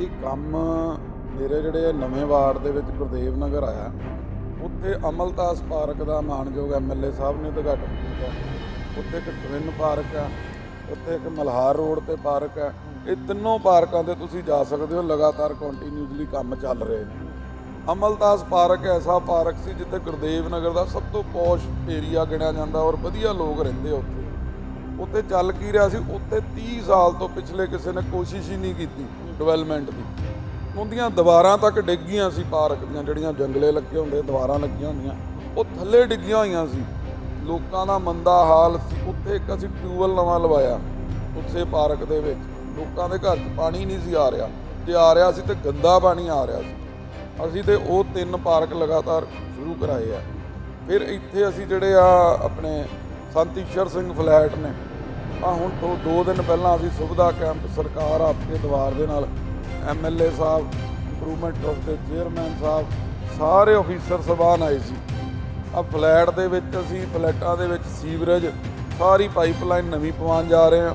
ਜੀ ਕੰਮ ਮੇਰੇ ਜਿਹੜੇ ਨਵੇਂ ਵਾਰਡ ਦੇ ਵਿੱਚ ਗੁਰਦੇਵ ਨਗਰ ਆਇਆ, ਉੱਥੇ ਅਮਲਦਾਸ ਪਾਰਕ ਦਾ ਮਾਨਯੋਗ ਐਮਐਲਏ ਸਾਹਿਬ ਨੇ ਉਦਘਾਟਨ ਕੀਤਾ। ਉੱਥੇ ਇੱਕ ਟਵਿਨ ਪਾਰਕ ਆ, ਉੱਥੇ ਇੱਕ ਮਲਹਾਰ ਰੋਡ ਤੇ ਪਾਰਕ ਹੈ ਇਹ ਤਿੰਨੋਂ ਪਾਰਕਾਂ ਤੇ ਤੁਸੀਂ ਜਾ ਸਕਦੇ ਹੋ, ਲਗਾਤਾਰ ਕੰਟੀਨਿਊਸਲੀ ਕੰਮ ਚੱਲ ਰਹੇ ਨੇ। ਅਮਲਦਾਸ ਪਾਰਕ ਐਸਾ ਪਾਰਕ ਸੀ ਜਿੱਥੇ ਗੁਰਦੇਵ ਨਗਰ ਦਾ ਸਭ ਤੋਂ ਪੌਸ਼ ਏਰੀਆ ਗਿਣਿਆ ਜਾਂਦਾ ਔਰ ਵਧੀਆ ਲੋਕ ਰਹਿੰਦੇ ਉੱਥੇ। ਉੱਥੇ ਚੱਲ ਕੀ ਰਿਹਾ ਸੀ? ਉੱਥੇ 30 ਸਾਲ ਤੋਂ ਪਿਛਲੇ ਕਿਸੇ ਨੇ ਕੋਸ਼ਿਸ਼ ਹੀ ਨਹੀਂ ਕੀਤੀ ਡਿਵੈਲਪਮੈਂਟ ਦੀ। ਉਹਦੀਆਂ ਦੀਵਾਰਾਂ ਤੱਕ ਡਿੱਗੀਆਂ ਸੀ ਪਾਰਕ ਦੀਆਂ, ਜਿਹੜੀਆਂ ਜੰਗਲੇ ਲੱਗੇ ਹੁੰਦੇ, ਦੀਵਾਰਾਂ ਲੱਗੀਆਂ ਹੁੰਦੀਆਂ। ਉਹ ਥੱਲੇ ਡਿੱਗੀਆਂ ਹੋਈਆਂ ਸੀ। ਲੋਕਾਂ ਦਾ ਮੰਦਾ ਹਾਲ ਸੀ। ਉੱਥੇ ਇੱਕ ਅਸੀਂ ਟਿਊਬਵੈਲ ਨਵਾਂ ਲਵਾਇਆ ਉਸੇ ਪਾਰਕ ਦੇ ਵਿੱਚ। ਲੋਕਾਂ ਦੇ ਘਰ 'ਚ ਪਾਣੀ ਨਹੀਂ ਸੀ ਆ ਰਿਹਾ। ਜੇ ਆ ਰਿਹਾ ਸੀ ਤੇ ਗੰਦਾ ਪਾਣੀ ਆ ਰਿਹਾ ਸੀ। ਅਸੀਂ ਤੇ ਉਹ ਤਿੰਨ ਪਾਰਕ ਲਗਾਤਾਰ ਸ਼ੁਰੂ ਕਰਾਏ ਆ। ਫਿਰ ਇੱਥੇ ਅਸੀਂ ਜਿਹੜੇ ਆ, ਆਪਣੇ ਸੰਤ ਈਸ਼ਰ ਸਿੰਘ ਫਲੈਟ ਨੇ ਆ ਹੁਣ ਤੋਂ 2 ਦਿਨ ਪਹਿਲਾਂ ਅਸੀਂ ਸੁਵਿਧਾ ਕੈਂਪ ਸਰਕਾਰ ਆਪਕੇ ਦਵਾਰ ਦੇ ਨਾਲ ਐਮਐਲਏ ਸਾਹਿਬ ਇੰਪਰੂਵਮੈਂਟ ਟਰਸਟ ਦੇ ਚੇਅਰਮੈਨ ਸਾਹਿਬ, ਸਾਰੇ ਅਫੀਸਰ ਸਭਾਨ ਆਏ ਸੀ। ਆ ਫਲੈਟ ਦੇ ਵਿੱਚ ਅਸੀਂ, ਫਲੈਟਾਂ ਦੇ ਵਿੱਚ ਸੀਵਰੇਜ, ਸਾਰੀ ਪਾਈਪਲਾਈਨ ਨਵੀਂ ਪਵਾਉਣ ਜਾ ਰਹੇ ਹਾਂ।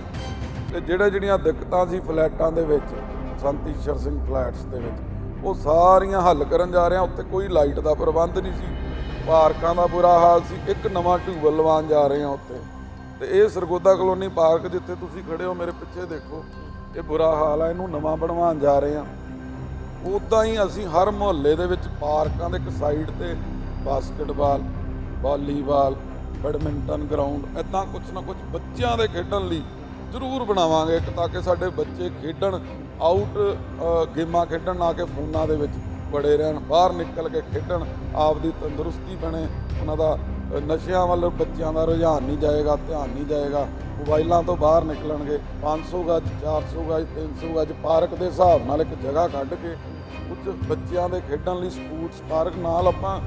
ਤੇ ਜਿਹੜੇ ਜਿਹੜੀਆਂ ਦਿੱਕਤਾਂ ਸੀ ਫਲੈਟਾਂ ਦੇ ਵਿੱਚ ਸੰਤ ਈਸ਼ਰ ਸਿੰਘ ਫਲੈਟਸ ਦੇ ਵਿੱਚ, ਉਹ ਸਾਰੀਆਂ ਹੱਲ ਕਰਨ ਜਾ ਰਹੇ ਹਾਂ। ਉੱਥੇ ਕੋਈ ਲਾਈਟ ਦਾ ਪ੍ਰਬੰਧ ਨਹੀਂ ਸੀ, ਪਾਰਕਾਂ ਦਾ ਬੁਰਾ ਹਾਲ ਸੀ, ਇੱਕ ਨਵਾਂ ਟਿਊਬਲ ਲਵਾਉਣ ਜਾ ਰਹੇ ਹਾਂ ਉੱਥੇ। ਤੇ ਇਹ ਸਰਗੋਦਾ ਕਲੋਨੀ ਪਾਰਕ ਜਿੱਥੇ ਤੁਸੀਂ ਖੜੇ ਹੋ, ਮੇਰੇ ਪਿੱਛੇ ਦੇਖੋ, ਇਹ ਬੁਰਾ ਹਾਲ ਆ, ਇਹਨੂੰ ਨਵਾਂ ਬਣਵਾਉਣ ਜਾ ਰਹੇ ਹਾਂ ਉਦਾਂ ਹੀ ਅਸੀਂ ਹਰ ਮੁਹੱਲੇ ਦੇ ਵਿੱਚ ਪਾਰਕਾਂ ਦੇ ਇੱਕ ਸਾਈਡ ਤੇ ਬਾਸਕਟਬਾਲ ਵਾਲੀਬਾਲ ਬੈਡਮਿੰਟਨ ਗਰਾਊਂਡ ਇਦਾਂ ਕੁਝ ਨਾ ਕੁਝ ਬੱਚਿਆਂ ਦੇ ਖੇਡਣ ਲਈ ਜ਼ਰੂਰ ਬਣਾਵਾਂਗੇ, ਇੱਕ ਤਾਂ ਕਿ ਸਾਡੇ ਬੱਚੇ ਖੇਡਣ ਆਊਟ ਗੇਮਾਂ ਖੇਡਣ, ਨਾ ਕਿ ਫੋਨਾਂ ਦੇ ਵਿੱਚ ਬੜੇ ਰਹਿਣ, ਬਾਹਰ ਨਿਕਲ ਕੇ ਖੇਡਣ ਆਪ ਦੀ ਤੰਦਰੁਸਤੀ ਬਣੇ, ਉਹਨਾਂ ਦਾ ਨਸ਼ਿਆਂ ਵੱਲ ਬੱਚਿਆਂ ਦਾ ਰੁਝਾਨ ਨਹੀਂ ਜਾਏਗਾ, ਧਿਆਨ ਨਹੀਂ ਜਾਏਗਾ। ਮੋਬਾਈਲਾਂ ਤੋਂ ਬਾਹਰ ਨਿਕਲਣਗੇ। 500 ਗਜ 400 ਗਜ 300 ਗੱਜ ਪਾਰਕ ਦੇ ਹਿਸਾਬ ਨਾਲ ਇੱਕ ਜਗ੍ਹਾ ਕੱਢ ਕੇ ਕੁਝ ਬੱਚਿਆਂ ਦੇ ਖੇਡਣ ਲਈ ਸਪੋਰਟਸ ਪਾਰਕ ਨਾਲ ਆਪਾਂ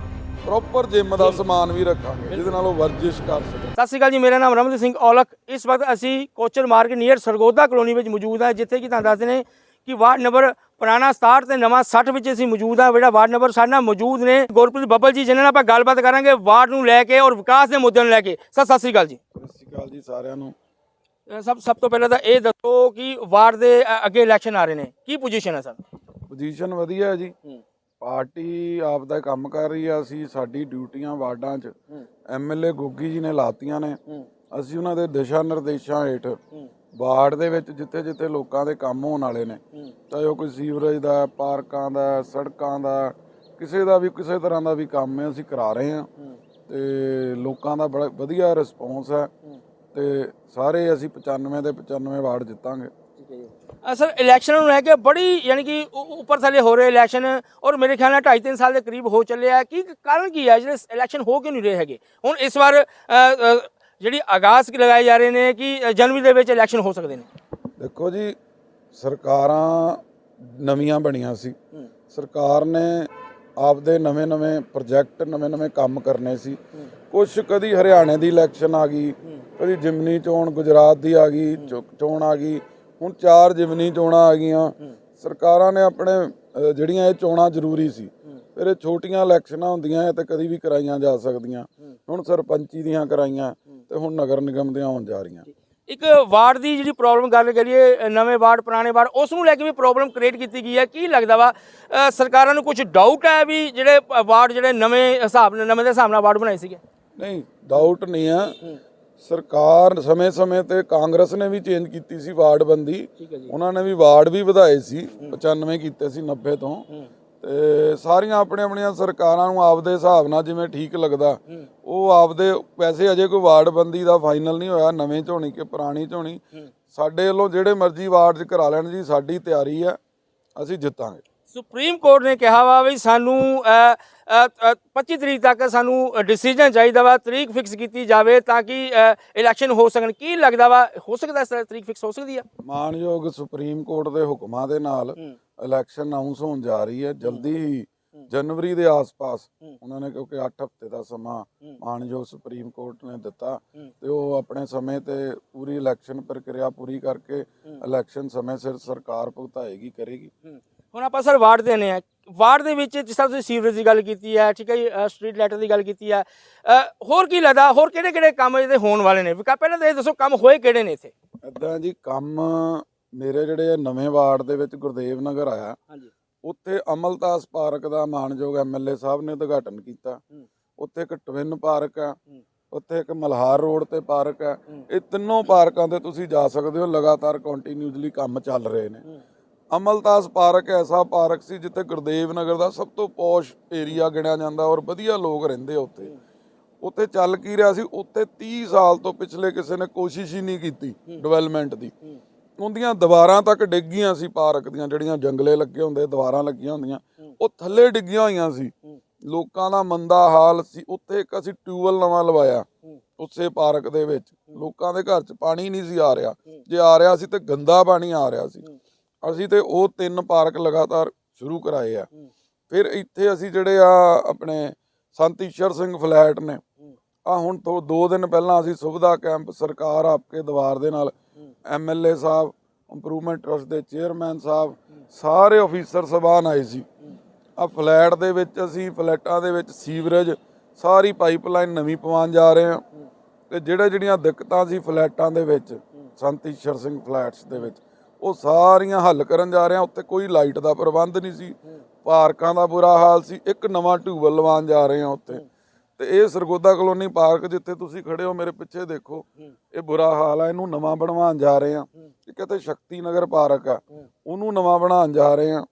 ਪ੍ਰੋਪਰ ਜਿਮ ਦਾ ਸਮਾਨ ਵੀ ਰੱਖਾਂਗੇ, ਜਿਹਦੇ ਨਾਲ ਉਹ ਵਰਜਿਸ਼ ਕਰ ਸਕਣ। ਸਤਿ ਸ਼੍ਰੀ ਅਕਾਲ ਜੀ, ਮੇਰਾ ਨਾਮ ਰਮਨਦੀਪ ਸਿੰਘ ਔਲਖ। ਇਸ ਵਕਤ ਅਸੀਂ Kochar market near Sargodha colony ਵਿੱਚ ਮੌਜੂਦ ਹਾਂ, ਜਿੱਥੇ ਕਿ ਤੁਹਾਨੂੰ ਦੱਸਦੇ ਨੇ ਕਿ ਵਾਰਡ ਨੰਬਰ ਪੁਰਾਣਾ 67 ਤੇ ਨਵਾਂ 60 ਵਿੱਚ ਅਸੀਂ ਮੌਜੂਦ ਹਾਂ ਜਿਹੜਾ ਵਾਰਡ ਨੰਬਰ ਸਾਡੇ ਨਾਲ ਮੌਜੂਦ ਨੇ। ਗੁਰਪ੍ਰੀਤ ਬੱਬਲ ਜੀ ਜਿਨ੍ਹਾਂ ਨਾਲ ਆਪਾਂ ਗੱਲਬਾਤ ਕਰਾਂਗੇ ਵਾਰਡ ਨੂੰ ਲੈ ਕੇ ਔਰ ਵਿਕਾਸ ਦੇ ਮੁੱਦਿਆਂ ਨੂੰ ਲੈ ਕੇ। ਸਰ ਸਤਿ ਸ਼੍ਰੀ ਅਕਾਲ ਜੀ। ਸਤਿ ਸ਼੍ਰੀ ਅਕਾਲ ਜੀ ਸਾਰਿਆਂ ਨੂੰ। ਸਭ ਸਭ ਤੋਂ ਪਹਿਲਾਂ ਤਾਂ ਇਹ ਦੱਸੋ ਕਿ ਵਾਰਡ ਦੇ ਅੱਗੇ ਇਲੈਕਸ਼ਨ ਆ ਰਹੇ ਨੇ। ਕੀ ਪੋਜੀਸ਼ਨ ਹੈ ਸਰ? ਪੋਜੀਸ਼ਨ ਵਧੀਆ ਜੀ। ਪਾਰਟੀ ਆਪ ਦਾ ਕੰਮ ਕਰ ਰਹੀ ਆ। ਅਸੀਂ ਸਾਡੀ ਡਿਊਟੀਆਂ ਵਾਰਡਾਂ 'ਚ ਐਮਐਲਏ ਗੋਗੀ ਜੀ ਨੇ ਲਾਤੀਆਂ ਨੇ। ਅਸੀਂ ਉਹਨਾਂ ਦੇ ਦਿਸ਼ਾ ਨਿਰਦੇਸ਼ਾਂ ਹੇਠ ਵਾਰਡ ਦੇ ਵਿੱਚ ਜਿੱਥੇ ਜਿੱਥੇ ਲੋਕਾਂ ਦੇ ਕੰਮ ਹੋਣ ਵਾਲੇ ਨੇ ਚਾਹੇ ਉਹ ਕੋਈ ਸੀਵਰੇਜ ਦਾ ਪਾਰਕਾਂ ਦਾ ਸੜਕਾਂ ਦਾ ਕਿਸੇ ਦਾ ਵੀ ਕਿਸੇ ਤਰ੍ਹਾਂ ਦਾ ਵੀ ਕੰਮ ਹੈ ਅਸੀਂ ਕਰਾ ਰਹੇ ਹਾਂ। ਤੇ ਲੋਕਾਂ ਦਾ ਬੜਾ ਵਧੀਆ ਰਿਸਪੌਂਸ ਹੈ। ਤੇ ਸਾਰੇ ਅਸੀਂ 95 ਦੇ 95 ਵਾਰਡ ਜਿੱਤਾਂਗੇ। ਸਰ ਇਲੈਕਸ਼ਨ ਨੂੰ ਲੈ ਕੇ ਬੜੀ ਯਾਨੀ ਕਿ ਉੱਪਰ ਥੱਲੇ ਹੋ ਰਹੇ ਇਲੈਕਸ਼ਨ ਔਰ ਮੇਰੇ ਖਿਆਲ ਨਾਲ 2.5 3 ਸਾਲ ਦੇ ਕਰੀਬ ਹੋ ਚੱਲੇ ਆ। ਕੀ ਕਾਰਨ ਕੀ ਹੈ? ਜਿਹੜੇ ਇਲੈਕਸ਼ਨ ਹੋ ਕਿਉਂ ਨਹੀਂ ਰਹੇ ਹੈਗੇ। ਹੁਣ ਇਸ ਵਾਰ ਜਿਹੜੀ ਆਗਾਜ਼ ਲਗਾਏ ਜਾ ਰਹੇ ਨੇ ਕਿ ਜਨਵਰੀ ਦੇ ਵਿੱਚ ਇਲੈਕਸ਼ਨ ਹੋ ਸਕਦੇ ਨੇ? ਦੇਖੋ ਜੀ ਸਰਕਾਰਾਂ ਨਵੀਆਂ ਬਣੀਆਂ ਸੀ। ਸਰਕਾਰ ਨੇ ਆਪਦੇ ਨਵੇਂ-ਨਵੇਂ ਪ੍ਰੋਜੈਕਟ ਨਵੇਂ-ਨਵੇਂ ਕੰਮ ਕਰਨੇ ਸੀ। ਕੁਝ ਕਦੀ ਹਰਿਆਣੇ ਦੀ ਇਲੈਕਸ਼ਨ ਆ ਗਈ ਕਦੀ ਜਿਮਨੀ ਚੋਣ ਗੁਜਰਾਤ ਦੀ ਆ ਗਈ ਚੋਣ ਆ ਗਈ। ਹੁਣ ਚਾਰ ਜਿਮਨੀ ਚੋਣਾਂ ਆ ਗਈਆਂ। ਸਰਕਾਰਾਂ ਨੇ ਆਪਣੇ ਜਿਹੜੀਆਂ ਇਹ ਚੋਣਾਂ ਜ਼ਰੂਰੀ ਸੀ ਫਿਰ ਇਹ ਛੋਟੀਆਂ ਇਲੈਕਸ਼ਨਾਂ ਹੁੰਦੀਆਂ ਇਹ ਤੇ ਕਦੀ ਵੀ ਕਰਾਈਆਂ ਜਾ ਸਕਦੀਆਂ। ਹੁਣ ਸਰਪੰਚੀ ਦੀਆਂ ਕਰਾਈਆਂ। ਤੇ ਹੁਣ ਨਗਰ ਨਿਗਮ ਦੀਆਂ ਹੋਣ ਜਾ ਰਹੀਆਂ। ਇੱਕ ਵਾਰਡ ਦੀ ਜਿਹੜੀ ਪ੍ਰੋਬਲਮ ਗੱਲ ਕਰੀਏ ਨਵੇਂ ਵਾਰਡ ਪੁਰਾਣੇ ਵਾਰਡ ਉਸ ਨੂੰ ਲੈ ਕੇ ਵੀ ਪ੍ਰੋਬਲਮ ਕ੍ਰੀਏਟ ਕੀਤੀ ਗਈ ਹੈ। ਕੀ ਲੱਗਦਾ ਵਾ? ਸਰਕਾਰਾਂ ਨੂੰ ਕੁਝ ਡਾਊਟ ਹੈ ਵੀ ਜਿਹੜੇ ਵਾਰਡ ਜਿਹੜੇ ਨਵੇਂ ਹਿਸਾਬ ਨਾਲ ਨਵੇਂ ਦੇ ਹਿਸਾਬ ਨਾਲ ਵਾਰਡ ਬਣਾਏ ਸੀਗੇ? ਨਹੀਂ ਡਾਊਟ ਨਹੀਂ ਆ। ਸਰਕਾਰ ਸਮੇਂ-ਸਮੇਂ ਤੇ ਕਾਂਗਰਸ ਨੇ ਵੀ ਚੇਂਜ ਕੀਤੀ ਸੀ ਵਾਰਡ ਬੰਦੀ। ਉਹਨਾਂ ਨੇ ਵੀ ਵਾਰਡ ਵੀ ਵਧਾਏ ਸੀ 95 ਕੀਤੇ ਸੀ 90 ਤੋਂ। ਤੇ ਸਾਰੀਆਂ ਆਪਣੇ ਆਪਣੀਆਂ ਸਰਕਾਰਾਂ ਨੂੰ ਆਪਦੇ ਹਿਸਾਬ ਨਾਲ ਜਿਵੇਂ ਠੀਕ ਲੱਗਦਾ ਉਹ ਆਪਦੇ ਵੈਸੇ ਅਜੇ ਕੋਈ ਵਾਰਡ ਬੰਦੀ ਦਾ ਫਾਈਨਲ ਨਹੀਂ ਹੋਇਆ ਨਵੇਂ ਝੋਣੀ ਕਿ ਪੁਰਾਣੀ ਝੋਣੀ ਸਾਡੇ ਵੱਲੋਂ ਜਿਹੜੇ ਮਰਜ਼ੀ ਵਾਰਡ 'ਚ ਕਰਾ ਲੈਣ ਜੀ ਸਾਡੀ ਤਿਆਰੀ ਆ ਅਸੀਂ ਜਿੱਤਾਂਗੇ। ਸੁਪਰੀਮ ਕੋਰਟ ਨੇ ਕਿਹਾ ਵਾ ਵੀ ਸਾਨੂੰ ਅ, ਅ, ਅ, 25 ਤਰੀਕ ਤੱਕ ਸਾਨੂੰ ਡਿਸੀਜਨ ਚਾਹੀਦਾ ਵਾ ਤਰੀਕ ਫਿਕਸ ਕੀਤੀ ਜਾਵੇ ਤਾਂ ਕਿ ਇਲੈਕਸ਼ਨ ਹੋ ਸਕਣ। ਕੀ ਲੱਗਦਾ ਵਾ ਹੋ ਸਕਦਾ ਇਸ ਤਰੀਕ ਫਿਕਸ ਹੋ ਸਕਦੀ ਆ? ਮਾਨਯੋਗ ਸੁਪਰੀਮ ਕੋਰਟ ਦੇ ਹੁਕਮਾਂ ਦੇ ਨਾਲ ਇਲੈਕਸ਼ਨ ਅਨਾਉਂਸ ਹੋਣ ਜਾ ਰਹੀ ਹੈ ਜਲਦੀ ਹੀ ਜਨਵਰੀ ਦੇ ਆਸ-ਪਾਸ ਉਹਨਾਂ ਨੇ ਕਿਉਂਕਿ 8 ਹਫ਼ਤੇ ਦਾ ਸਮਾਂ ਮਾਨਯੋਗ ਸੁਪਰੀਮ ਕੋਰਟ ਨੇ ਦਿੱਤਾ ਤੇ ਉਹ ਆਪਣੇ ਸਮੇਂ ਤੇ ਪੂਰੀ ਇਲੈਕਸ਼ਨ ਪ੍ਰਕਿਰਿਆ ਪੂਰੀ ਕਰਕੇ ਇਲੈਕਸ਼ਨ ਸਮੇਂ ਸਿਰ ਸਰਕਾਰ ਭੁਗਤਾਏਗੀ ਕਰੇਗੀ। ਹੁਣ ਆਪਾਂ ਸਰ ਵਾਰਡ ਦੇ ਨੇ ਆ। ਵਾਰਡ ਦੇ ਵਿੱਚ ਜਿਸ ਤਰ੍ਹਾਂ ਤੁਸੀਂ ਸੀਵਰੇਜ ਦੀ ਗੱਲ ਕੀਤੀ ਹੈ ਠੀਕ ਹੈ ਸਟਰੀਟ ਲਾਈਟਰ ਦੀ ਗੱਲ ਕੀਤੀ ਹੈ ਹੋਰ ਕੀ ਲੱਗਦਾ ਹੋਰ ਕਿਹੜੇ ਕਿਹੜੇ ਕੰਮ ਇਹਦੇ ਹੋਣ ਵਾਲੇ ਨੇ? ਵਿਕਾ ਪਹਿਲਾਂ ਤਾਂ ਇਹ ਦੱਸੋ ਕੰਮ ਹੋਏ ਕਿਹੜੇ ਨੇ ਇੱਥੇ? ਇਦਾਂ ਜੀ ਕੰਮ ਮੇਰੇ ਜਿਹੜੇ ਨਵੇਂ ਵਾਰਡ ਦੇ ਵਿੱਚ ਗੁਰਦੇਵ ਨਗਰ ਆਇਆ ਹਾਂਜੀ ਉੱਥੇ ਅਮਲਦਾਸ ਪਾਰਕ ਦਾ ਮਾਨਯੋਗ ਐਮਐਲਏ ਸਾਹਿਬ ਨੇ ਉਦਘਾਟਨ ਕੀਤਾ। ਉੱਥੇ ਇੱਕ ਟਵਿਨ ਪਾਰਕ ਆ ਹੂੰ। ਉੱਥੇ ਇੱਕ ਮਲਹਾਰ ਰੋਡ ਤੇ ਪਾਰਕ ਆ ਹੂੰ। ਇਹ ਤਿੰਨੋਂ ਪਾਰਕਾਂ ਤੇ ਤੁਸੀਂ ਜਾ ਸਕਦੇ ਹੋ ਲਗਾਤਾਰ ਕੰਟੀਨਿਊਸਲੀ ਕੰਮ ਚੱਲ ਰਹੇ ਨੇ। ਅਮਲਦਾਸ ਪਾਰਕ ਐਸਾ ਪਾਰਕ ਸੀ ਜਿੱਥੇ ਗੁਰਦੇਵ ਨਗਰ ਦਾ ਸਭ ਤੋਂ ਪੌਸ਼ ਏਰੀਆ ਗਿਣਿਆ ਜਾਂਦਾ ਔਰ ਵਧੀਆ ਲੋਕ ਰਹਿੰਦੇ ਉੱਥੇ ਉੱਥੇ ਚੱਲ ਕੀ ਰਿਹਾ ਸੀ ਉੱਥੇ 30 ਸਾਲ ਤੋਂ ਪਿਛਲੇ ਕਿਸੇ ਨੇ ਕੋਸ਼ਿਸ਼ ਹੀ ਨਹੀਂ ਕੀਤੀ ਡਿਵੈਲਪਮੈਂਟ ਦੀ। ਉਹਦੀਆਂ ਦੀਵਾਰਾਂ ਤੱਕ ਡਿੱਗੀਆਂ ਸੀ ਪਾਰਕ ਦੀਆਂ ਜਿਹੜੀਆਂ ਜੰਗਲੇ ਲੱਗੇ ਹੁੰਦੇ ਦੀਵਾਰਾਂ ਲੱਗੀਆਂ ਹੁੰਦੀਆਂ। ਉਹ ਥੱਲੇ ਡਿੱਗੀਆਂ ਹੋਈਆਂ ਸੀ। ਲੋਕਾਂ ਦਾ ਮੰਦਾ ਹਾਲ ਸੀ। ਉੱਥੇ ਇੱਕ ਅਸੀਂ ਟਿਊਬਲ ਨਵਾਂ ਲਵਾਇਆ। ਉਸੇ ਪਾਰਕ ਦੇ ਵਿੱਚ। ਲੋਕਾਂ ਦੇ ਘਰ 'ਚ ਪਾਣੀ ਨਹੀਂ ਸੀ ਆ ਰਿਹਾ। ਜੇ ਆ ਰਿਹਾ ਸੀ ਤੇ ਗੰਦਾ ਪਾਣੀ ਆ ਰਿਹਾ ਸੀ। ਅਸੀਂ ਤੇ ਉਹ ਤਿੰਨ ਪਾਰਕ ਲਗਾਤਾਰ ਸ਼ੁਰੂ ਕਰਾਏ ਆ। ਫਿਰ ਇੱਥੇ ਅਸੀਂ ਜਿਹੜੇ ਆ ਆਪਣੇ ਸੰਤ ਈਸ਼ਰ ਸਿੰਘ ਫਲੈਟ ਨੇ। ਆ ਹੁਣ ਤੋਂ 2 ਦਿਨ ਪਹਿਲਾਂ ਅਸੀਂ ਸੁਵਿਧਾ ਕੈਂਪ ਸਰਕਾਰ ਆਪਕੇ ਦਵਾਰ ਦੇ ਨਾਲ ਐਮਐਲਏ ਸਾਹਿਬ ਇੰਪਰੂਵਮੈਂਟ ਟਰਸਟ ਦੇ ਚੇਅਰਮੈਨ ਸਾਹਿਬ, ਸਾਰੇ ਅਫੀਸਰ ਸਭਾਨ ਆਏ ਸੀ। ਆ ਫਲੈਟ ਦੇ ਵਿੱਚ ਅਸੀਂ ਫਲੈਟਾਂ ਦੇ ਵਿੱਚ ਸੀਵਰੇਜ ਸਾਰੀ ਪਾਈਪਲਾਈਨ ਨਵੀਂ ਪਵਾਉਣ ਜਾ ਰਹੇ ਹਾਂ। ਤੇ ਜਿਹੜੇ ਜਿਹੜੀਆਂ ਦਿੱਕਤਾਂ ਸੀ ਫਲੈਟਾਂ ਦੇ ਵਿੱਚ, ਸੰਤ ਈਸ਼ਰ ਸਿੰਘ ਫਲੈਟਸ ਦੇ ਵਿੱਚ, ਉਹ ਸਾਰੀਆਂ ਹੱਲ ਕਰਨ ਜਾ ਰਹੇ ਹਾਂ। ਉੱਥੇ ਕੋਈ ਲਾਈਟ ਦਾ ਪ੍ਰਬੰਧ ਨਹੀਂ ਸੀ। ਪਾਰਕਾਂ ਦਾ ਬੁਰਾ ਹਾਲ ਸੀ। ਇੱਕ ਨਵਾਂ ਟਿਊਬਲ ਲਵਾਉਣ ਜਾ ਰਹੇ ਹਾਂ ਉੱਥੇ। ਤੇ ਇਹ ਸਰਗੋਦਾ ਕਲੋਨੀ ਪਾਰਕ ਜਿੱਥੇ ਤੁਸੀਂ ਖੜੇ ਹੋ ਮੇਰੇ ਪਿੱਛੇ ਦੇਖੋ ਇਹ ਬੁਰਾ ਹਾਲ ਆ ਇਹਨੂੰ ਨਵਾਂ ਬਣਵਾਉਣ ਜਾ ਰਹੇ ਹਾਂ। ਇਹ ਕਿਤੇ ਸ਼ਕਤੀ ਨਗਰ ਪਾਰਕ ਆ ਉਹਨੂੰ ਨਵਾਂ ਬਣਾਉਣ ਜਾ ਰਹੇ ਹਾਂ।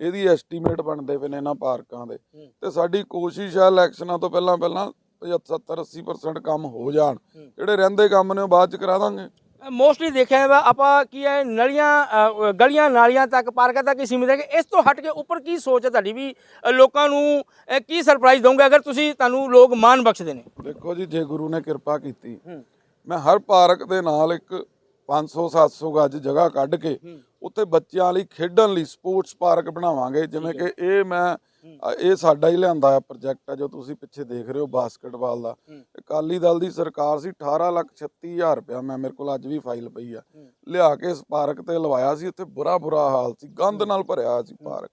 ਇਹਦੀ ਐਸਟੀਮੇਟ ਬਣਦੇ ਪਏ ਨੇ ਇਹਨਾਂ ਪਾਰਕਾਂ ਦੇ। ਤੇ ਸਾਡੀ ਕੋਸ਼ਿਸ਼ ਹੈ ਇਲੈਕਸ਼ਨਾਂ ਤੋਂ ਪਹਿਲਾਂ ਪਹਿਲਾਂ 70 80% ਕੰਮ ਹੋ ਜਾਣ। ਜਿਹੜੇ ਰਹਿੰਦੇ ਕੰਮ ਨੇ ਉਹ ਬਾਅਦ ਚ ਕਰਾ ਦਾਂਗੇ। ਮੋਸਟਲੀ ਦੇਖਿਆ ਵਾ ਆਪਾਂ ਕੀ ਹੈ ਨਲੀਆਂ ਗਲੀਆਂ ਨਾਲੀਆਂ ਤੱਕ ਪਾਰਕਾਂ ਤੱਕ ਹੀ ਸੀਮਿਤ ਹੈ ਕਿ ਇਸ ਤੋਂ ਹਟ ਕੇ ਉੱਪਰ ਕੀ ਸੋਚ ਹੈ ਤੁਹਾਡੀ ਵੀ ਲੋਕਾਂ ਨੂੰ ਕੀ ਸਰਪ੍ਰਾਈਜ਼ ਦਊਂਗੇ ਅਗਰ ਤੁਸੀਂ ਤੁਹਾਨੂੰ ਲੋਕ ਮਾਣ ਬਖਸ਼ਦੇ ਨੇ? ਦੇਖੋ ਜੀ ਜੇ ਗੁਰੂ ਨੇ ਕਿਰਪਾ ਕੀਤੀ ਮੈਂ ਹਰ ਪਾਰਕ ਦੇ ਨਾਲ ਇੱਕ 500 700 ਗੱਜ ਜਗ੍ਹਾ ਕੱਢ ਕੇ ਉੱਥੇ ਬੱਚਿਆਂ ਲਈ ਖੇਡਣ ਲਈ ਸਪੋਰਟਸ ਪਾਰਕ ਬਣਾਵਾਂਗੇ ਜਿਵੇਂ ਕਿ ਇਹ ਮੈਂ ਇਹ ਸਾਡਾ ਹੀ ਲਿਆਂਦਾ ਪ੍ਰੋਜੈਕਟ ਹੈ ਜੋ ਤੁਸੀਂ ਪਿੱਛੇ ਦੇਖ ਰਹੇ ਹੋ ਬਾਸਕਟਬਾਲ ਦਾ। ਅਕਾਲੀ ਦਲ ਦੀ ਸਰਕਾਰ ਸੀ 18 ਲੱਖ 36000 ਰੁਪਇਆ ਮੈਂ ਮੇਰੇ ਕੋਲ ਅੱਜ ਵੀ ਫਾਈਲ ਪਈ ਆ। ਲਿਆ ਕੇ ਇਸ ਪਾਰਕ ਤੇ ਲਵਾਇਆ ਸੀ ਉੱਥੇ ਬੁਰਾ ਬੁਰਾ ਹਾਲ ਸੀ ਗੰਦ ਨਾਲ ਭਰਿਆ ਸੀ ਪਾਰਕ।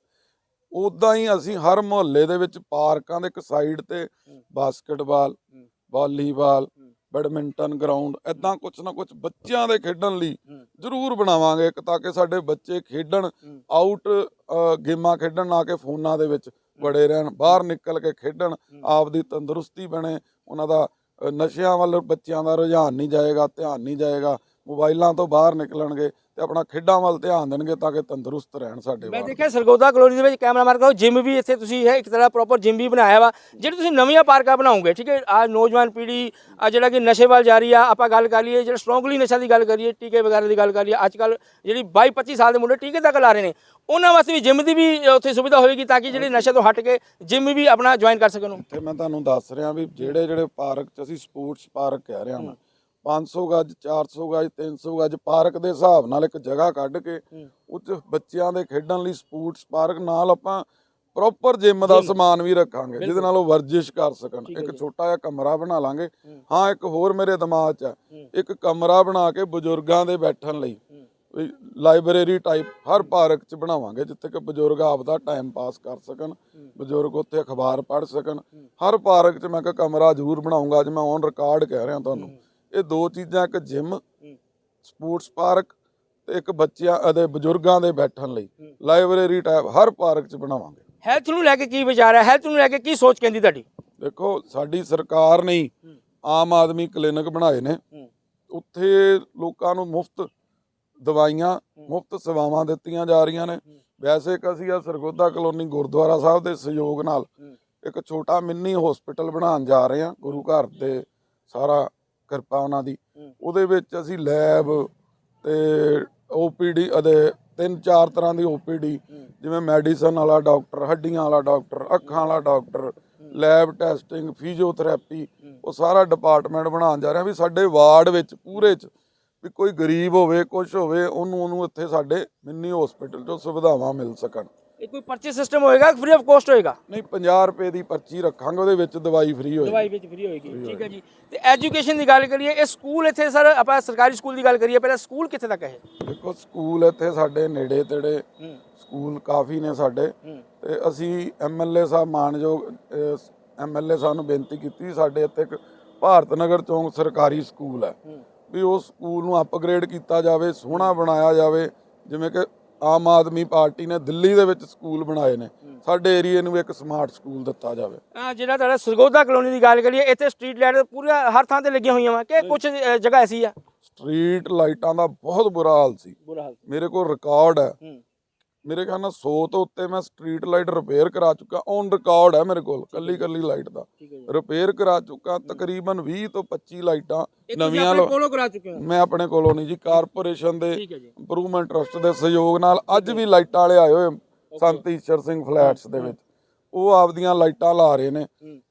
ਉਦਾਂ ਹੀ ਅਸੀਂ ਹਰ ਮੁਹੱਲੇ ਦੇ ਵਿੱਚ ਪਾਰਕਾਂ ਦੇ ਇੱਕ ਸਾਈਡ ਤੇ ਬਾਸਕਟਬਾਲ ਵਾਲੀਬਾਲ ਬੈਡਮਿੰਟਨ ਗਰਾਊਂਡ ਐਦਾਂ ਕੁਛ ਨਾ ਕੁਛ ਬੱਚਿਆਂ ਦੇ ਖੇਡਣ ਲਈ ਜ਼ਰੂਰ ਬਣਾਵਾਂਗੇ ਇੱਕ ਤਾਂ ਕਿ ਸਾਡੇ ਬੱਚੇ ਖੇਡਣ ਆਊਟ ਗੇਮਾਂ ਖੇਡਣ ਨਾ ਕਿ ਫੋਨਾਂ ਦੇ ਵਿੱਚ ਬੜੇ ਰਹਿਣ ਬਾਹਰ ਨਿਕਲ ਕੇ ਖੇਡਣ ਆਪਦੀ ਤੰਦਰੁਸਤੀ ਬਣੇ ਉਹਨਾਂ ਦਾ ਨਸ਼ਿਆਂ ਵੱਲ ਬੱਚਿਆਂ ਦਾ ਰੁਝਾਨ ਨਹੀਂ ਜਾਏਗਾ ਧਿਆਨ ਨਹੀਂ ਜਾਏਗਾ ਮੋਬਾਈਲਾਂ ਤੋਂ ਬਾਹਰ ਨਿਕਲਣਗੇ ਤੇ ਆਪਣਾ ਖੇਡਾਂ ਵੱਲ ਧਿਆਨ ਦੇਣਗੇ ਤਾਂ ਕਿ ਤੰਦਰੁਸਤ ਰਹਿਣ ਸਾਡੇ ਮੈਂ ਦੇਖਿਆ ਸਰਗੋਦਾ ਕਲੋਨੀ ਦੇ ਵਿੱਚ ਕੈਮਰਾ ਮਾਰ ਕਰੋ ਜਿਮ ਵੀ ਇੱਥੇ ਤੁਸੀਂ ਹੈ ਇੱਕ ਤਰ੍ਹਾਂ ਪ੍ਰੋਪਰ ਜਿਮ ਵੀ ਬਣਾਇਆ ਵਾ ਜਿਹੜੇ ਤੁਸੀਂ ਨਵੀਆਂ ਪਾਰਕਾਂ ਬਣਾਓਗੇ ਠੀਕ ਹੈ ਆ ਨੌਜਵਾਨ ਪੀੜ੍ਹੀ ਆ ਜਿਹੜਾ ਕਿ ਨਸ਼ੇ ਵੱਲ ਜਾ ਰਹੀ ਆ ਆਪਾਂ ਗੱਲ ਕਰ ਲਈਏ ਜਿਹੜਾ ਸਟਰੋਂਗਲੀ ਨਸ਼ਾ ਦੀ ਗੱਲ ਕਰੀਏ ਟੀਕੇ ਵਗੈਰਾ ਦੀ ਗੱਲ ਕਰੀਏ ਅੱਜ ਕੱਲ ਜਿਹੜੀ 22 25 ਸਾਲ ਦੇ ਮੁੰਡੇ ਟੀਕੇ ਤੱਕ ਲਾ ਰਹੇ ਨੇ ਉਹਨਾਂ ਵਾਸਤੇ ਵੀ ਜਿਮ ਦੀ ਵੀ ਉੱਥੇ ਸੁਵਿਧਾ ਹੋਏਗੀ ਤਾਂ ਕਿ ਜਿਹੜੇ ਨਸ਼ੇ ਤੋਂ ਹਟ ਕੇ ਜਿਮ ਵੀ ਆਪਣਾ ਜੁਆਇਨ ਕਰ ਸਕਣ। ਤੇ ਮੈਂ ਤੁਹਾਨੂੰ ਦੱਸ ਰਿਹਾ ਵੀ ਜਿਹੜੇ ਜਿਹੜੇ ਪਾਰਕ 'ਚ ਅਸੀਂ ਸਪੋਰਟਸ ਪਾਰਕ ਕਹਿ ਰਿਹਾ ਹਾਂ 500 ਗੱਜ 400 ਗੱਜ 300 ਗੱਜ ਪਾਰਕ ਦੇ ਹਿਸਾਬ ਨਾਲ ਇੱਕ ਜਗ੍ਹਾ ਕੱਢ ਕੇ ਉੱਚ ਬੱਚਿਆਂ ਦੇ ਖੇਡਣ ਲਈ ਸਪੋਰਟਸ ਪਾਰਕ ਨਾਲ ਆਪਾਂ ਪ੍ਰੋਪਰ ਜਿਮ ਦਾ ਸਮਾਨ ਵੀ ਰੱਖਾਂਗੇ ਜਿਹਦੇ ਨਾਲ ਉਹ ਵਰਜਿਸ਼ ਕਰ ਸਕਣ। ਇੱਕ ਛੋਟਾ ਜਿਹਾ ਕਮਰਾ ਬਣਾ ਲਾਂਗੇ। ਹਾਂ। ਇੱਕ ਹੋਰ ਮੇਰੇ ਦਿਮਾਗ 'ਚ ਹੈ। ਇੱਕ ਕਮਰਾ ਬਣਾ ਕੇ ਬਜ਼ੁਰਗਾਂ ਦੇ ਬੈਠਣ ਲਈ। ਲਾਇਬ੍ਰੇਰੀ ਟਾਈਪ ਹਰ ਪਾਰਕ 'ਚ ਬਣਾਵਾਂਗੇ ਜਿੱਥੇ ਕਿ ਬਜ਼ੁਰਗ ਆਪਦਾ ਟਾਈਮ ਪਾਸ ਕਰ ਸਕਣ ਬਜ਼ੁਰਗ ਉੱਥੇ ਅਖਬਾਰ ਪੜ੍ਹ ਸਕਣ। ਹਰ ਪਾਰਕ 'ਚ ਮੈਂ ਇੱਕ ਕਮਰਾ ਜ਼ਰੂਰ ਬਣਾਉਂਗਾ ਅੱਜ ਮੈਂ ਔਨ ਰਿਕਾਰਡ ਕਹਿ ਰਿਹਾ ਤੁਹਾਨੂੰ। ਇਹ ਦੋ ਚੀਜ਼ਾਂ ਇੱਕ ਜਿਮ ਸਪੋਰਟਸ ਪਾਰਕ ਤੇ ਇੱਕ ਬੱਚਿਆਂ ਅਤੇ ਬਜ਼ੁਰਗਾਂ ਦੇ ਬੈਠਣ ਲਈ। ਲਾਇਬ੍ਰੇਰੀ ਟਾਈਪ ਹਰ ਪਾਰਕ 'ਚ ਬਣਾਵਾਂਗੇ। ਹੈਲਥ ਨੂੰ ਲੈ ਕੇ ਕੀ ਵਿਚਾਰ ਹੈ? ਹੈਲਥ ਨੂੰ ਲੈ ਕੇ ਕੀ ਸੋਚ ਕਹਿੰਦੀ ਤੁਹਾਡੀ? ਦੇਖੋ ਸਾਡੀ ਸਰਕਾਰ ਨੇ ਆਮ ਆਦਮੀ ਕਲੀਨਿਕ ਬਣਾਏ ਨੇ। ਉੱਥੇ ਲੋਕਾਂ ਨੂੰ ਮੁਫਤ ਦਵਾਈਆਂ ਮੁਫਤ ਸੇਵਾਵਾਂ ਦਿੱਤੀਆਂ ਜਾ ਰਹੀਆਂ ਨੇ। ਵੈਸੇ ਇੱਕ ਅਸੀਂ ਆ ਸਰਗੋਦਾ ਕਲੋਨੀ ਗੁਰਦੁਆਰਾ ਸਾਹਿਬ ਦੇ ਸਹਿਯੋਗ ਨਾਲ ਇੱਕ ਛੋਟਾ ਮਿੰਨੀ ਹਸਪੀਟਲ ਬਣਾਉਣ ਜਾ ਰਹੇ ਹਾਂ। ਗੁਰੂ ਘਰ ਦੇ ਸਾਰਾ ਕਿਰਪਾ ਉਹਨਾਂ ਦੀ। ਉਹਦੇ ਵਿੱਚ ਅਸੀਂ ਲੈਬ ਤੇ ਓਪੀਡੀ ਅਤੇ ਤਿੰਨ ਚਾਰ ਤਰ੍ਹਾਂ ਦੀ ਓਪੀਡੀ ਜਿਵੇਂ ਮੈਡੀਸਨ ਵਾਲਾ ਡਾਕਟਰ ਹੱਡੀਆਂ ਵਾਲਾ ਡਾਕਟਰ ਅੱਖਾਂ ਵਾਲਾ ਡਾਕਟਰ ਲੈਬ ਟੈਸਟਿੰਗ ਫਿਜ਼ੀਓਥੈਰੇਪੀ ਉਹ ਸਾਰਾ ਡਿਪਾਰਟਮੈਂਟ ਬਣਾਉਣ ਜਾ ਰਹੇ ਵੀ ਸਾਡੇ ਵਾਰਡ ਵਿੱਚ ਪੂਰੇ ਚ ਵੀ ਕੋਈ ਗਰੀਬ ਹੋਵੇ ਕੁਝ ਹੋਵੇ ਉਹਨੂੰ ਉਹਨੂੰ ਇੱਥੇ ਸਾਡੇ ਮਿੰਨੀ ਹਸਪੀਟਲ ਤੋਂ ਸੁਵਿਧਾਵਾਂ ਮਿਲ ਸਕਣ। ਇਹ ਕੋਈ ਪਰਚੇਸ ਸਿਸਟਮ ਹੋਏਗਾ ਫ੍ਰੀ ਆਫ ਕੋਸਟ ਹੋਏਗਾ? ਨਹੀਂ 50 ਰੁਪਏ ਦੀ ਪਰਚੀ ਰੱਖਾਂਗੇ ਉਹਦੇ ਵਿੱਚ ਦਵਾਈ ਫ੍ਰੀ ਹੋਏਗੀ। ਦਵਾਈ ਵਿੱਚ ਫ੍ਰੀ ਹੋਏਗੀ ਠੀਕ ਹੈ ਜੀ। ਤੇ ਐਜੂਕੇਸ਼ਨ ਦੀ ਗੱਲ ਕਰੀਏ ਇਹ ਸਕੂਲ ਇੱਥੇ ਸਰ ਆਪਾਂ ਸਰਕਾਰੀ ਸਕੂਲ ਦੀ ਗੱਲ ਕਰੀਏ ਪਹਿਲਾਂ ਸਕੂਲ ਕਿੱਥੇ ਤੱਕ ਹੈ? ਦੇਖੋ ਸਕੂਲ ਇੱਥੇ ਸਾਡੇ ਨੇੜੇ ਤੇੜੇ ਸਕੂਲ ਕਾਫੀ ਨੇ ਸਾਡੇ। ਤੇ ਅਸੀਂ ਐਮਐਲਏ ਸਾਹਿਬ ਮਾਨਯੋਗ ਐਮਐਲਏ ਸਾਹਿਬ ਨੂੰ ਬੇਨਤੀ ਕੀਤੀ ਸਾਡੇ ਇੱਥੇ ਇੱਕ ਭਾਰਤ ਨਗਰ ਚੌਂਕ ਸਰਕਾਰੀ ਸਕੂਲ ਹੈ। ਵੀ ਉਸ ਸਕੂਲ ਨੂੰ ਅਪਗ੍ਰੇਡ ਕੀਤਾ ਜਾਵੇ ਸੋਹਣਾ ਬਣਾਇਆ ਜਾਵੇ ਜਿਵੇਂ ਕਿ ਆਮ ਆਦਮੀ ਪਾਰਟੀ ਨੇ ਦਿੱਲੀ ਦੇ ਵਿੱਚ ਸਕੂਲ ਬਣਾਏ ਨੇ। ਸਾਡੇ ਏਰੀਏ ਨੂੰ ਇੱਕ ਸਮਾਰਟ ਸਕੂਲ ਦਿੱਤਾ ਜਾਵੇ। ਅਹ ਜਿਹੜਾ ਤੁਹਾਡਾ ਸਰਗੋਦਾ ਕਲੋਨੀ ਦੀ ਗੱਲ ਕਰੀਏ ਇੱਥੇ ਸਟਰੀਟ ਲਾਈਟ ਪੂਰਾ ਹਰ ਥਾਂ ਤੇ ਲੱਗੀਆਂ ਹੋਈਆਂ ਵਾ। ਕਿ ਕੁਝ ਜਗ੍ਹਾ ਐਸੀ ਆ? ਸਟਰੀਟ ਲਾਈਟਾਂ ਦਾ ਬਹੁਤ ਬੁਰਾ ਹਾਲ ਸੀ। ਬੁਰਾ ਹਾਲ ਮੇਰੇ ਕੋਲ ਰਿਕਾਰਡ ਹੂੰ। ਮੇਰੇ ਖਿਆਲ ਨਾਲ 100 ਤੋਂ ਉੱਤੇ ਮੈਂ ਸਟਰੀਟ ਲਾਈਟ ਰਿਪੇਅਰ ਕਰਾ ਚੁੱਕਾ ਔਨ ਰਿਕਾਰਡ ਹੈ ਮੇਰੇ ਕੋਲ ਕੱਲੀ ਕੱਲੀ ਲਾਈਟ ਦਾ। ਰਿਪੇਅਰ ਕਰਾ ਚੁੱਕਾ ਤਕਰੀਬਨ 20 ਤੋਂ 25 ਲਾਈਟਾਂ ਨਵੀਆਂ ਮੈਂ ਆਪਣੇ ਕੋਲੋਂ ਨਹੀਂ ਜੀ ਕਾਰਪੋਰੇਸ਼ਨ ਦੇ ਇੰਪਰੂਵਮੈਂਟ ਟਰਸਟ ਦੇ ਸਹਿਯੋਗ ਨਾਲ ਅੱਜ ਵੀ ਲਾਈਟਾਂ ਵਾਲੇ ਆਏ ਹੋਏ ਸੰਤ ਈਸ਼ਰ ਸਿੰਘ ਫਲੈਟਸ ਦੇ ਵਿੱਚ। ਉਹ ਆਪਦੀਆਂ ਲਾਈਟਾਂ ਲਾ ਰਹੇ ਨੇ।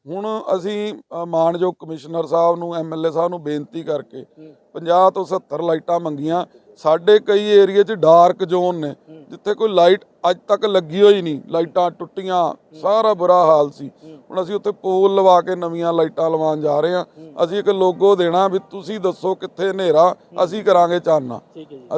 ਹੁਣ ਅਸੀਂ ਮਾਨਯੋਗ ਕਮਿਸ਼ਨਰ ਸਾਹਿਬ ਨੂੰ ਐਮਐਲਏ ਸਾਹਿਬ ਨੂੰ ਬੇਨਤੀ ਕਰਕੇ ਹੂੰ। 50 ਤੋਂ 70 ਲਾਈਟਾਂ ਮੰਗੀਆਂ। ਸਾਡੇ ਕਈ ਏਰੀਏ 'ਚ ਡਾਰਕ ਜ਼ੋਨ ਨੇ। ਜਿੱਥੇ ਕੋਈ ਲਾਈਟ ਅੱਜ ਤੱਕ ਲੱਗੀ ਹੋਈ ਨਹੀਂ ਲਾਈਟਾਂ ਟੁੱਟੀਆਂ ਸਾਰਾ ਬੁਰਾ ਹਾਲ ਸੀ। ਹੁਣ ਅਸੀਂ ਉੱਥੇ ਪੋਲ ਲਵਾ ਕੇ ਨਵੀਆਂ ਲਾਈਟਾਂ ਲਵਾਉਣ ਜਾ ਰਹੇ ਹਾਂ। ਅਸੀਂ ਇੱਕ ਲੋਗੋ ਦੇਣਾ ਵੀ ਤੁਸੀਂ ਦੱਸੋ ਕਿੱਥੇ ਹਨੇਰਾ ਅਸੀਂ ਕਰਾਂਗੇ ਚਾਨਣਾ।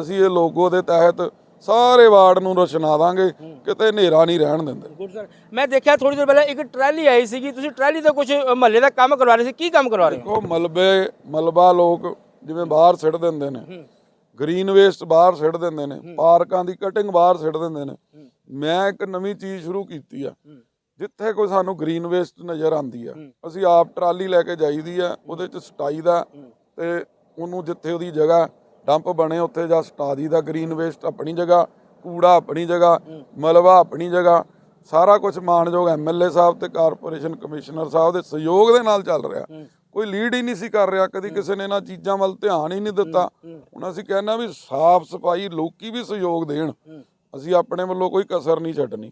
ਅਸੀਂ ਇਹ ਲੋਗੋ ਦੇ ਤਹਿਤ ਸਾਰੇ ਵਾਰਡ ਨੂੰ ਰੋਸ਼ਨਾ ਦਾਂਗੇ ਕਿਤੇ ਹਨੇਰਾ ਨਹੀਂ ਰਹਿਣ ਦਿੰਦੇ। ਮੈਂ ਦੇਖਿਆ ਥੋੜੀ ਦੇਰ ਪਹਿਲਾਂ ਇੱਕ ਟਰਾਲੀ ਆਈ ਸੀਗੀ ਤੁਸੀਂ ਟਰਾਲੀ ਤੇ ਕੁਝ ਮਹੱਲੇ ਦਾ ਕੰਮ ਕਰਵਾ ਰਹੇ ਸੀ ਕੀ ਕੰਮ ਕਰਵਾ ਰਹੇ ਹੋ? ਮਲਬੇ ਮਲਬਾ ਲੋਕ ਜਿਵੇਂ ਬਾਹਰ ਸਿੱਟ ਦਿੰਦੇ ਨੇ ਗ੍ਰੀਨ ਵੇਸਟ ਬਾਹਰ ਸਿੱਟ ਦਿੰਦੇ ਨੇ ਪਾਰਕਾਂ ਦੀ ਕਟਿੰਗ ਬਾਹਰ ਸਿੱਟ ਦਿੰਦੇ ਨੇ। ਮੈਂ ਇੱਕ ਨਵੀਂ ਚੀਜ਼ ਸ਼ੁਰੂ ਕੀਤੀ ਆ। ਜਿੱਥੇ ਕੋਈ ਸਾਨੂੰ ਗ੍ਰੀਨ ਵੇਸਟ ਨਜ਼ਰ ਆਂਦੀ ਆ ਅਸੀਂ ਆਪ ਟਰਾਲੀ ਲੈ ਕੇ ਜਾਈਦੀ ਆ ਉਹਦੇ ਚ ਸਟਾਈ ਦਾ ਤੇ ਉਹਨੂੰ ਜਿੱਥੇ ਉਹਦੀ ਜਗ੍ਹਾ ਡੰਪ ਬਣੇ ਉੱਥੇ ਜਾ ਸਟਾ ਦੀਦਾ ਗ੍ਰੀਨ ਵੇਸਟ ਆਪਣੀ ਜਗ੍ਹਾ ਕੂੜਾ ਆਪਣੀ ਜਗ੍ਹਾ ਮਲਬਾ ਆਪਣੀ ਜਗ੍ਹਾ ਸਾਰਾ ਕੁਝ ਮਾਨਯੋਗ ਐਮਐਲਏ ਸਾਹਿਬ ਤੇ ਕਾਰਪੋਰੇਸ਼ਨ ਕਮਿਸ਼ਨਰ ਸਾਹਿਬ ਦੇ ਸਹਿਯੋਗ ਦੇ ਨਾਲ ਚੱਲ ਰਿਹਾ। ਕੋਈ ਲੀਡ ਹੀ ਨਹੀਂ ਸੀ ਕਰ ਰਿਹਾ ਕਦੀ ਕਿਸੇ ਨੇ ਇਹਨਾਂ ਚੀਜ਼ਾਂ ਵੱਲ ਧਿਆਨ ਹੀ ਨਹੀਂ ਦਿੱਤਾ। ਹੁਣ ਅਸੀਂ ਕਹਿੰਦੇ ਹਾਂ ਵੀ ਸਾਫ਼ ਸਫ਼ਾਈ ਲੋਕੀ ਵੀ ਸਹਿਯੋਗ ਦੇਣ। ਅਸੀਂ ਆਪਣੇ ਵੱਲੋਂ ਕੋਈ ਕਸਰ ਨਹੀਂ ਛੱਡਣੀ।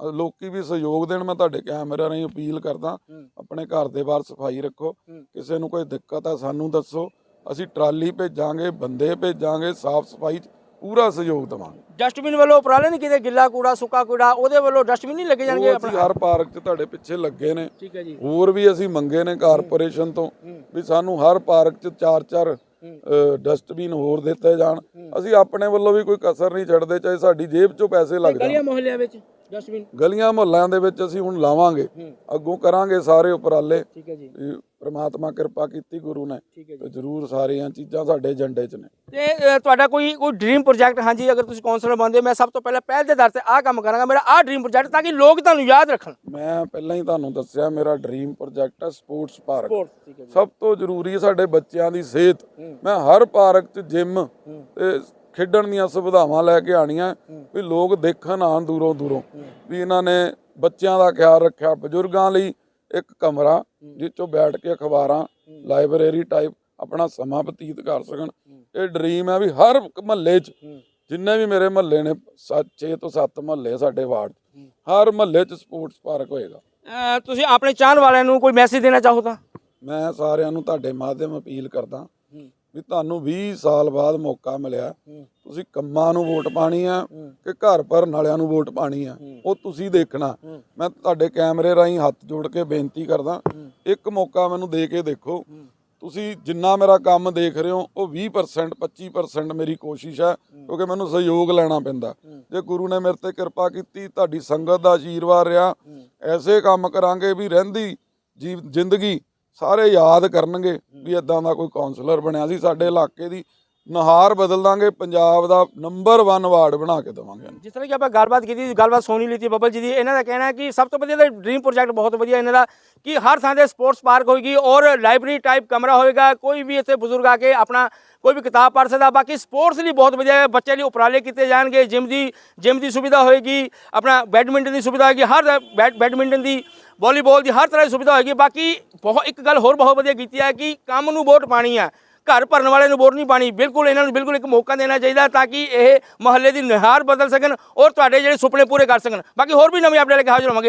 ਲੋਕੀ ਵੀ ਸਹਿਯੋਗ ਦੇਣ ਮੈਂ ਤੁਹਾਡੇ ਕੈਮਰਾ ਰਾਹੀਂ ਅਪੀਲ ਕਰਦਾ ਆਪਣੇ ਘਰ ਦੇ ਬਾਹਰ ਸਫ਼ਾਈ ਰੱਖੋ। ਕਿਸੇ ਨੂੰ ਕੋਈ ਦਿੱਕਤ ਆ ਸਾਨੂੰ ਦੱਸੋ। ਅਸੀਂ ਟਰਾਲੀ ਭੇਜਾਂਗੇ ਬੰਦੇ ਭੇਜਾਂਗੇ ਸਾਫ਼ ਸਫ਼ਾਈ ਪੂਰਾ ਸਹਿਯੋਗ ਦੇਵਾਂਗੇ। ਡਸਟਬਿਨ ਵੱਲੋਂ ਉਪਰਾਲੇ ਨਹੀਂ ਕਿਤੇ ਗਿੱਲਾ ਕੂੜਾ ਸੁੱਕਾ ਕੂੜਾ ਉਹਦੇ ਵੱਲੋਂ ਡਸਟਬਿਨ ਨਹੀਂ ਲੱਗੇ ਜਾਣਗੇ ਉਹ ਅਸੀਂ ਹਰ ਪਾਰਕ 'ਚ ਤੁਹਾਡੇ ਪਿੱਛੇ ਲੱਗੇ ਨੇ। ਠੀਕ ਹੈ ਜੀ। ਹੋਰ ਵੀ ਅਸੀਂ ਮੰਗੇ ਨੇ ਕਾਰਪੋਰੇਸ਼ਨ ਤੋਂ ਵੀ ਸਾਨੂੰ ਹਰ ਪਾਰਕ 'ਚ ਚਾਰ ਚਾਰ ਡਸਟਬਿਨ ਹੋਰ ਦਿੱਤੇ ਜਾਣ। ਅਸੀਂ ਆਪਣੇ ਵੱਲੋਂ ਵੀ ਕੋਈ ਕਸਰ ਨਹੀਂ ਛੱਡਦੇ ਚਾਹੇ ਸਾਡੀ ਜੇਬ 'ਚੋਂ ਪੈਸੇ ਲੱਗ ਜਾਣ। ਗਲੀਆਂ ਮੁਹੱਲਿਆਂ ਵਿੱਚ। ਡਸਟਬਿਨ ਗਲੀਆਂ ਮੁਹੱਲਿਆਂ ਦੇ ਵਿੱਚ ਅਸੀਂ ਹੁਣ ਲਾਵਾਂਗੇ। ਅੱਗੋਂ ਕਰਾਂਗੇ ਸਾਰੇ ਉਪਰਾਲੇ। ਠੀਕ ਹੈ ਜੀ। ਪ੍ਰਮਾਤਮਾ ਕਿਰਪਾ ਕੀਤੀ ਗੁਰੂ ਨੇ। ਤੇ ਜ਼ਰੂਰ ਸਾਰੀਆਂ ਚੀਜ਼ਾਂ ਸਾਡੇ ਏਜੰਡੇ 'ਚ ਨੇ। ਤੇ ਤੁਹਾਡਾ ਕੋਈ ਕੋਈ ਡ੍ਰੀਮ ਪ੍ਰੋਜੈਕਟ ਹਾਂਜੀ ਅਗਰ ਤੁਸੀਂ ਕਾਉਂਸਲਰ ਬਣਦੇ ਮੈਂ ਸਭ ਤੋਂ ਪਹਿਲਾਂ ਪਹਿਲ ਦੇ ਦਰ ਤੇ ਆਹ ਕੰਮ ਕਰਾਂਗਾ। ਮੇਰਾ ਆਹ ਡ੍ਰੀਮ ਪ੍ਰੋਜੈਕਟ ਤਾਂ ਕਿ ਲੋਕ ਤੁਹਾਨੂੰ ਯਾਦ ਰੱਖਣ। ਮੈਂ ਪਹਿਲਾਂ ਹੀ ਤੁਹਾਨੂੰ ਦੱਸਿਆ ਮੇਰਾ ਡ੍ਰੀਮ ਪ੍ਰੋਜੈਕਟ ਹੈ ਸਪੋਰਟਸ ਪਾਰਕ ਸਭ ਤੋਂ ਜ਼ਰੂਰੀ ਹੈ ਸਾਡੇ ਬੱਚਿਆਂ ਦੀ ਸਿਹਤ। ਮੈਂ ਹਰ ਪਾਰਕ 'ਚ ਜਿਮ ਤੇ ਖੇਡਣ ਦੀਆਂ ਸੁਵਿਧਾਵਾਂ ਲੈ ਕੇ ਆਣੀਆਂ ਵੀ ਲੋਕ ਦੇਖਣ ਆਣ ਦੂਰੋਂ ਦੂਰੋਂ। ਵੀ ਇਹਨਾਂ ਨੇ ਬੱਚਿਆਂ ਦਾ ਖਿਆਲ ਰੱਖਿਆ ਬਜ਼ੁਰਗਾਂ ਲਈ ਇੱਕ ਕਮਰਾ ਜਿਸ 'ਚੋਂ ਬੈਠ ਕੇ ਅਖਬਾਰਾਂ ਲਾਇਬ੍ਰੇਰੀ ਟਾਈਪ ਆਪਣਾ ਸਮਾਂ ਬਤੀਤ ਕਰ ਸਕਣ। ਇਹ ਡ੍ਰੀਮ ਹੈ ਵੀ ਹਰ ਮਹੱਲੇ 'ਚ ਜਿੰਨੇ ਵੀ ਮੇਰੇ ਮਹੱਲੇ ਨੇ 6 ਤੋਂ 7 ਮਹੱਲੇ ਸਾਡੇ ਵਾਰਡ 'ਚ, ਹਰ ਮਹੱਲੇ 'ਚ ਸਪੋਰਟਸ ਪਾਰਕ ਹੋਏਗਾ। ਤੁਸੀਂ ਆਪਣੇ ਚਾਹਣ ਵਾਲਿਆਂ ਨੂੰ ਕੋਈ ਮੈਸੇਜ ਦੇਣਾ ਚਾਹੋ ਤਾਂ? ਮੈਂ ਸਾਰਿਆਂ ਨੂੰ ਤੁਹਾਡੇ ਮਾਧਿਅਮ ਅਪੀਲ ਕਰਦਾ ਵੀ ਤੁਹਾਨੂੰ 20 ਸਾਲ ਬਾਅਦ ਮੌਕਾ ਮਿਲਿਆ। ਤੁਸੀਂ ਕੰਮਾਂ ਨੂੰ ਵੋਟ ਪਾਣੀ ਆ ਕਿ ਘਰ ਭਰਨ ਵਾਲਿਆਂ ਨੂੰ ਵੋਟ ਪਾਣੀ ਆ। ਉਹ ਤੁਸੀਂ ਦੇਖਣਾ। ਮੈਂ ਤੁਹਾਡੇ ਕੈਮਰੇ ਰਾਹੀਂ ਹੱਥ ਜੋੜ ਕੇ ਬੇਨਤੀ ਕਰਦਾ। ਇੱਕ ਮੌਕਾ ਮੈਨੂੰ ਦੇ ਕੇ ਦੇਖੋ। ਤੁਸੀਂ ਜਿੰਨਾ ਮੇਰਾ ਕੰਮ ਦੇਖ ਰਹੇ ਹੋ ਉਹ 20% 25% ਮੇਰੀ ਕੋਸ਼ਿਸ਼ ਹੈ। ਕਿਉਂਕਿ ਮੈਨੂੰ ਸਹਿਯੋਗ ਲੈਣਾ ਪੈਂਦਾ। ਜੇ ਗੁਰੂ ਨੇ ਮੇਰੇ ਤੇ ਕਿਰਪਾ ਕੀਤੀ ਤੁਹਾਡੀ ਸੰਗਤ ਦਾ ਆਸ਼ੀਰਵਾਦ ਰਿਹਾ। ਐਸੇ ਕੰਮ ਕਰਾਂਗੇ ਵੀ ਰਹਿੰਦੀ ਜੀ ਜ਼ਿੰਦਗੀ ਸਾਰੇ ਯਾਦ ਕਰਨਗੇ ਵੀ ਇਦਾਂ ਦਾ ਕੋਈ ਕਾਉਂਸਲਰ ਬਣਿਆ ਸੀ, ਸਾਡੇ ਇਲਾਕੇ ਦੀ। ਨਹਾਰ ਬਦਲ ਦਾਂਗੇ, ਪੰਜਾਬ ਦਾ ਨੰਬਰ 1 ਵਾਰਡ ਬਣਾ ਕੇ ਦੇਵਾਂਗੇ ਜਿਸ ਤਰ੍ਹਾਂ ਕਿ ਆਪਾਂ ਗੱਲਬਾਤ ਕੀਤੀ, ਗੱਲਬਾਤ ਸੋਨੀ ਲਈ ਬੱਬਲ ਜੀ ਦੀ। ਇਹਨਾਂ ਦਾ ਕਹਿਣਾ ਹੈ ਕਿ ਸਭ ਤੋਂ ਵਧੀਆ ਤਾਂ ਡ੍ਰੀਮ ਪ੍ਰੋਜੈਕਟ ਬਹੁਤ ਵਧੀਆ ਇਹਨਾਂ ਦਾ, ਕਿ ਹਰ ਥਾਂ ਤੇ ਸਪੋਰਟਸ ਪਾਰਕ ਹੋਏਗੀ ਔਰ ਲਾਇਬ੍ਰੇਰੀ ਟਾਈਪ ਕਮਰਾ ਹੋਏਗਾ। ਕੋਈ ਵੀ ਇੱਥੇ ਬਜ਼ੁਰਗ ਆ ਕੇ ਆਪਣਾ ਕੋਈ ਵੀ ਕਿਤਾਬ ਪੜ੍ਹ ਸਕਦਾ। ਬਾਕੀ ਸਪੋਰਟਸ ਲਈ ਬਹੁਤ ਵਧੀਆ ਹੈ। ਬੱਚੇ ਲਈ ਉਪਰਾਲੇ ਕੀਤੇ ਜਾਣਗੇ। ਜਿਮ ਦੀ ਜਿਮ ਦੀ ਸੁਵਿਧਾ ਹੋਏਗੀ। ਆਪਣਾ ਬੈਡਮਿੰਟਨ ਦੀ ਸੁਵਿਧਾ ਹੋਏਗੀ। ਹਰ ਬੈਡ- ਬੈਡਮਿੰਟਨ ਦੀ ਵਾਲੀਬਾਲ ਦੀ ਹਰ ਤਰ੍ਹਾਂ ਦੀ ਸੁਵਿਧਾ ਹੋਏਗੀ। ਬਾਕੀ ਬਹੁਤ ਇੱਕ ਗੱਲ ਹੋਰ ਬਹੁਤ ਵਧੀਆ ਕੀਤੀ ਹੈ ਕਿ ਕੰਮ ਨੂੰ ਵੋਟ ਪਾਣੀ ਹੈ। ਘਰ ਭਰਨ ਵਾਲੇ ਨੂੰ ਵੋਟ ਨਹੀਂ ਪਾਣੀ। ਬਿਲਕੁਲ ਇਹਨਾਂ ਨੂੰ ਬਿਲਕੁਲ ਇੱਕ ਮੌਕਾ ਦੇਣਾ ਚਾਹੀਦਾ ਤਾਂ ਕਿ ਇਹ ਮਹੱਲੇ ਦੀ ਨਿਹਾਰ ਬਦਲ ਸਕਣ ਔਰ ਤੁਹਾਡੇ ਜਿਹੜੇ ਸੁਪਨੇ ਪੂਰੇ ਕਰ ਸਕਣ। ਬਾਕੀ ਹੋਰ ਵੀ ਨਵੀਂ ਅਪਡੇਟ ਲੈ ਕੇ ਹਾਜ਼ਰ ਹੋਵਾਂਗੇ।